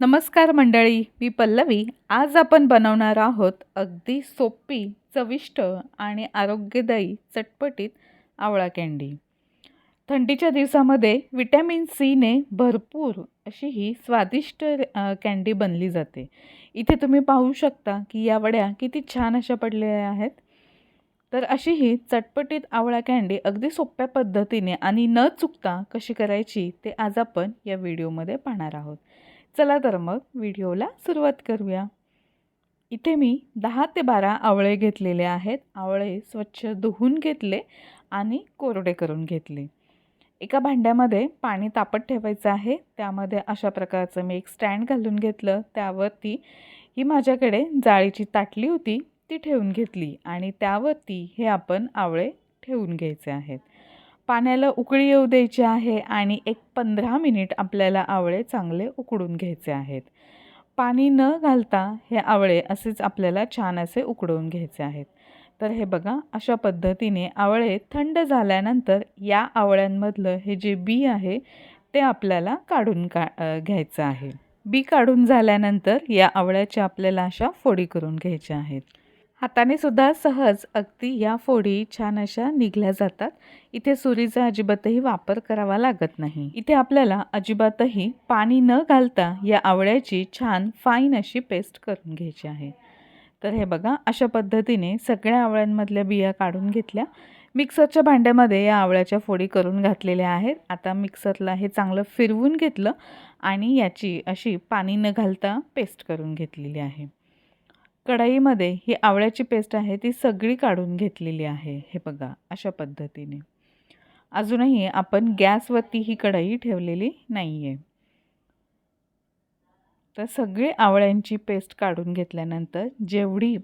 नमस्कार मंडळी मी पल्लवी. आज आपण बनवणार आहोत अगदी सोपी चविष्ट आणि आरोग्यदायी चटपटीत आवळा कँडी. थंडीच्या दिवसामध्ये विटॅमिन सीने भरपूर अशी ही स्वादिष्ट कँडी बनली जाते. इथे तुम्ही पाहू शकता की या वड्या किती छान अशा पडलेल्या आहेत. तर अशी ही चटपटीत आवळा कँडी अगदी सोप्या पद्धतीने आणि न चुकता कशी करायची ते आज आपण या व्हिडिओमध्ये पाहणार आहोत. चला तर मग व्हिडिओला सुरुवात करूया. इथे मी दहा ते बारा आवळे घेतलेले आहेत. आवळे स्वच्छ धुवून घेतले आणि कोरडे करून घेतले. एका भांड्यामध्ये पाणी तापत ठेवायचं आहे. त्यामध्ये अशा प्रकारचं मी एक स्टँड घालून घेतलं. त्यावरती ही माझ्याकडे जाळीची ताटली होती ती ठेवून घेतली आणि त्यावरती हे आपण आवळे ठेवून घ्यायचे आहेत. पाण्याला उकळी येऊ द्यायची आहे आणि एक पंधरा मिनिट आपल्याला आवळे चांगले उकडून घ्यायचे आहेत. पाणी न घालता हे आवळे असेच आपल्याला छान असे उकडवून घ्यायचे आहेत. तर हे बघा अशा पद्धतीने आवळे थंड झाल्यानंतर या आवळ्यांमधलं हे जे बी आहे ते आपल्याला काढून का घ्यायचं आहे. बी काढून झाल्यानंतर या आवळ्याच्या आपल्याला अशा फोडी करून घ्यायच्या आहेत. हाताने सुद्धा सहज अगदी या फोडी छान अशा निघल्या जातात. इथे सुरीचा अजिबातही वापर करावा लागत नाही. इथे आपल्याला अजिबातही पाणी न घालता या आवळ्याची छान फाईन अशी पेस्ट करून घ्यायची आहे. तर हे बघा अशा पद्धतीने सगळ्या आवळ्यांमधल्या बिया काढून घेतल्या. मिक्सरच्या भांड्यामध्ये या आवळ्याच्या फोडी करून घातलेल्या आहेत. आता मिक्सरला हे चांगलं फिरवून घेतलं आणि याची अशी पाणी न घालता पेस्ट करून घेतलेली आहे. कढईमध्ये ही आवळ्याची पेस्ट आहे ती सगळी काढून घेतलेली आहे. हे बघा अशा पद्धतीने. अजूनही आपण गॅसवरती ही कढई ठेवलेली नाही आहे तर सगळी आवळ्यांची पेस्ट काढून घेतल्यानंतर जेवढी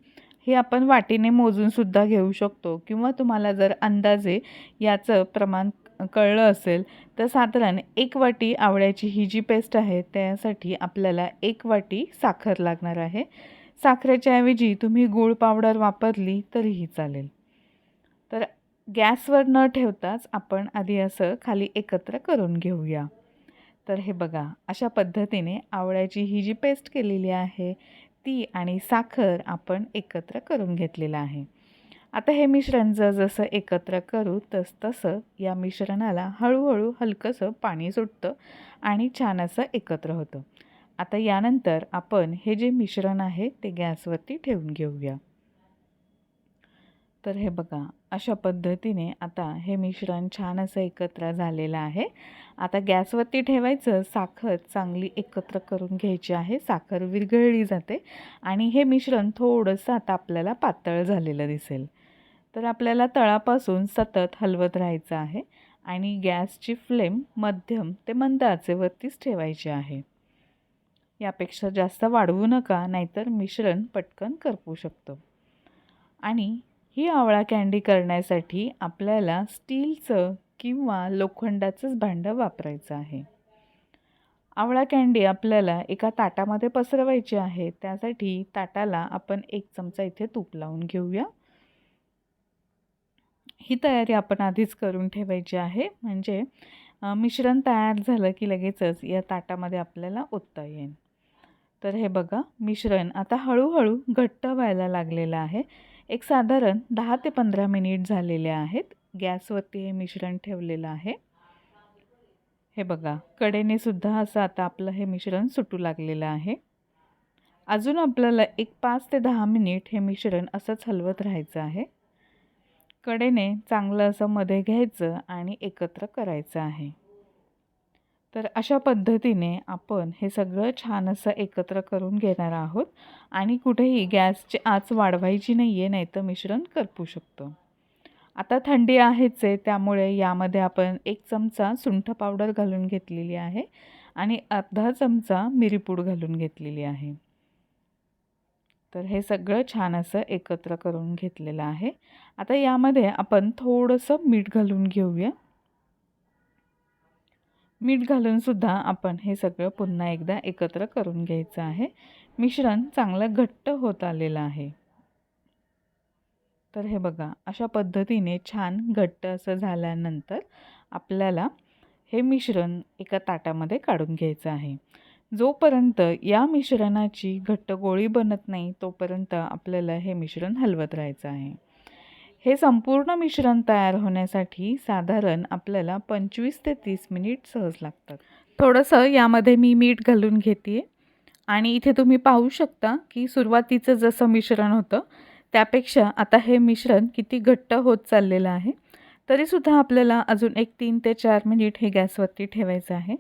हे आपण वाटीने मोजूनसुद्धा घेऊ शकतो किंवा तुम्हाला जर अंदाजे याचं प्रमाण कळलं असेल तर साधारण एक वाटी आवळ्याची ही जी पेस्ट आहे त्यासाठी आपल्याला एक वाटी साखर लागणार आहे. साखरेच्या ऐवजी तुम्ही गूळ पावडर वापरली तरीही चालेल. तर गॅसवर न ठेवताच आपण आधी असं खाली एकत्र करून घेऊया. तर हे बघा अशा पद्धतीने आवळ्याची ही जी पेस्ट केलेली आहे ती आणि साखर आपण एकत्र करून घेतलेलं आहे. आता हे मिश्रण जसं एकत्र करू तस तसं या मिश्रणाला हळूहळू हलकंसं पाणी सुटतं आणि छान असं एकत्र होतं. आता यानंतर आपण हे जे मिश्रण आहे ते गॅसवरती ठेवून घेऊया. तर हे बघा अशा पद्धतीने आता हे मिश्रण छान असं एकत्र झालेलं आहे. आता गॅसवरती ठेवायचं साखर चांगली एकत्र करून घ्यायची आहे. साखर विरघळली जाते आणि हे मिश्रण थोडंसं आता आपल्याला पातळ झालेलं दिसेल. तर आपल्याला तळापासून सतत हलवत राहायचं आहे आणि गॅसची फ्लेम मध्यम ते मंद आचेवरतीच ठेवायची आहे. यापेक्षा जास्त वाढवू नका नाहीतर मिश्रण पटकन करपू शकतो. आणि ही आवळा कँडी करण्यासाठी आपल्याला स्टीलचं किंवा लोखंडाचंच भांडं वापरायचं आहे. आवळा कँडी आपल्याला एका ताटामध्ये पसरवायची आहे त्यासाठी ताटाला आपण एक चमचा इथे तूप लावून घेऊया. ही तयारी आपण आधीच करून ठेवायची आहे म्हणजे मिश्रण तयार झालं की लगेचच या ताटामध्ये आपल्याला ओतता येईल. तर हे बघा मिश्रण आता हळूहळू घट्ट व्हायला लागलेलं आहे. एक साधारण दहा ते पंधरा मिनिट झालेले आहेत. गॅसवरती हे मिश्रण ठेवलेलं आहे. हे बघा कडेने सुद्धा असं आता आपलं हे मिश्रण सुटू लागलेलं आहे. अजून आपल्याला एक पाच ते दहा मिनिट हे मिश्रण असंच हलवत राहायचं आहे. कडेने चांगलं असं मध्ये घ्यायचं आणि एकत्र करायचं आहे. तर अशा पद्धतीने आपण हे सगळं छान असं एकत्र करून घेणार आहोत आणि कुठेही गॅसची आच वाढवायची नाही आहे नाही तर मिश्रण करपू शकतं. आता थंडी आहेच आहे त्यामुळे यामध्ये आपण एक चमचा सुंठ पावडर घालून घेतलेली आहे आणि अर्धा चमचा मिरीपूड घालून घेतलेली आहे. तर हे सगळं छान असं एकत्र करून घेतलेलं आहे. आता यामध्ये आपण थोडंसं मीठ घालून घेऊया. मीठ घालूनसुद्धा आपण हे सगळं पुन्हा एकदा एकत्र करून घ्यायचं आहे. मिश्रण चांगलं घट्ट होत आलेलं आहे. तर हे बघा अशा पद्धतीने छान घट्ट असं झाल्यानंतर आपल्याला हे मिश्रण एका ताटामध्ये काढून घ्यायचं आहे. जोपर्यंत या मिश्रणाची घट्ट गोळी बनत नाही तोपर्यंत आपल्याला हे मिश्रण हलवत राहायचं आहे. हे संपूर्ण मिश्रण तयार होण्यासाठी साधारण आपल्याला पंचवीस ते तीस मिनिट सहज लागतात. थोडंसं यामध्ये मी मीठ घालून घेते आणि इथे तुम्ही पाहू शकता की सुरुवातीचं जसं मिश्रण होतं त्यापेक्षा आता हे मिश्रण किती घट्ट होत चाललेलं आहे. तरीसुद्धा आपल्याला अजून एक तीन ते चार मिनिट हे गॅसवरती ठेवायचं आहे.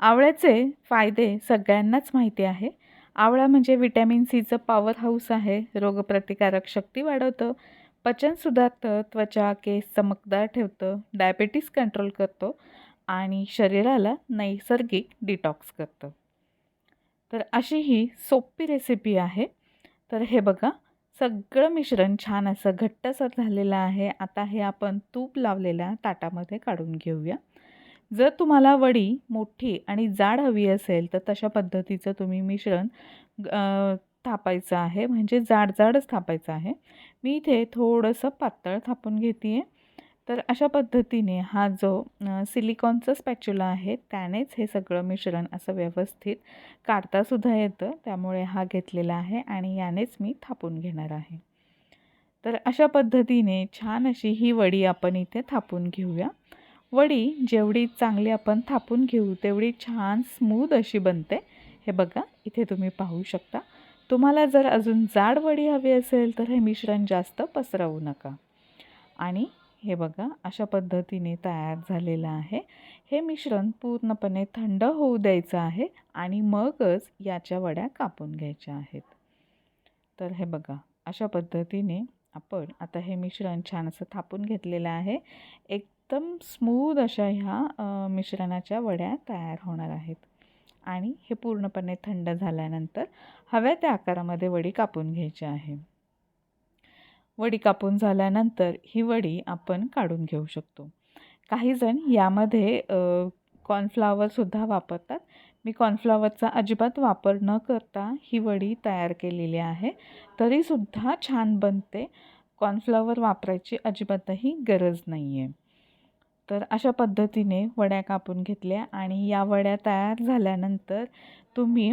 आवळ्याचे फायदे सगळ्यांनाच माहिती आहे. आवळा म्हणजे व्हिटॅमिन सीचं पॉवर हाऊस आहे. रोगप्रतिकारक शक्ती वाढवतं. पचन सुधारतं त्वचा केस चमकदार ठेवतं डायबेटीस कंट्रोल करतो आणि शरीराला नैसर्गिक डिटॉक्स करतं. तर अशी ही सोपी रेसिपी आहे. तर हे बघा सगळं मिश्रण छान असं घट्टसर झालेलं आहे. आता हे आपण तूप लावलेल्या ताटामध्ये काढून घेऊया. जर तुम्हाला वडी मोठी आणि जाड हवी असेल तर तशा पद्धतीचं तुम्ही मिश्रण थापायचं आहे. म्हणजे जाड जाडच थापायचं आहे. मी इथे थोडंसं पातळ थापून घेते आहे तर अशा पद्धतीने हा जो सिलिकॉनचा स्पॅच्युला आहे त्यानेच हे सगळं मिश्रण असं व्यवस्थित काढतासुद्धा येतं. त्यामुळे हा घेतलेला आहे आणि यानेच मी थापून घेणार आहे. तर अशा पद्धतीने छान अशी ही वडी आपण इथे थापून घेऊया. वडी जेवढी चांगली आपण थापून घेऊ तेवढी छान स्मूद अशी बनते. हे बघा इथे तुम्ही पाहू शकता. तुम्हाला जर अजून जाड वडी हवी असेल तर हे मिश्रण जास्त पसरवू नका. आणि हे बघा अशा पद्धतीने तयार झालेलं आहे. हे मिश्रण पूर्णपणे थंड होऊ द्यायचं आहे आणि मगच याच्या वड्या कापून घ्यायच्या आहेत. तर हे बघा अशा पद्धतीने आपण आता हे मिश्रण छान असं थापून घेतलेलं आहे. एकदम स्मूद अशा ह्या मिश्रणाच्या वड्या तयार होणार आहेत. आणि हे पूर्णपणे थंड झाल्यानंतर हव्या त्या आकारामध्ये वडी कापून घ्यायची आहे. वडी कापून झाल्यानंतर ही वडी आपण काढून घेऊ शकतो. काहीजण यामध्ये कॉर्नफ्लावरसुद्धा वापरतात. मी कॉर्नफ्लावरचा अजिबात वापर न करता ही वडी तयार केलेली आहे. तरीसुद्धा छान बनते. कॉर्नफ्लावर वापरायची अजिबातही गरज नाही आहे तर अशा पद्धतीने वड्या कापून घेतल्या आणि या वड्या तयार झाल्यानंतर तुम्ही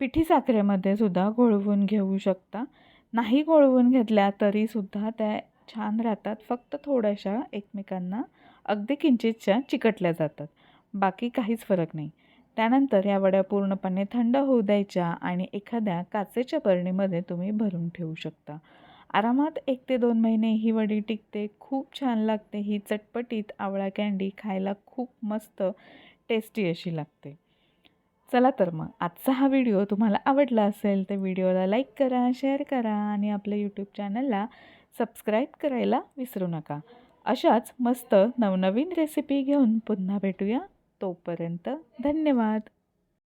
पिठी साखरेमध्ये सुद्धा घोळवून घेऊ शकता. नाही घोळवून घेतल्या तरीसुद्धा त्या छान राहतात. फक्त थोड्याशा एकमेकांना अगदी किंचितच्या चिकटल्या जातात. बाकी काहीच फरक नाही. त्यानंतर या वड्या पूर्णपणे थंड होऊ द्यायच्या आणि एखाद्या काचेच्या बरणीमध्ये तुम्ही भरून ठेवू शकता. आरामात एक ते दोन महिने ही वडी टिकते खूप छान लागते ही चटपटीत आवळा कँडी खायला खूप मस्त टेस्टी अशी लागते. चला तर मग आजचा हा व्हिडिओ तुम्हाला आवडला असेल तर व्हिडिओला लाईक करा शेअर करा आणि आपल्या यूट्यूब चॅनलला सबस्क्राईब करायला विसरू नका. अशाच मस्त नवनवीन रेसिपी घेऊन पुन्हा भेटूया. तोपर्यंत धन्यवाद.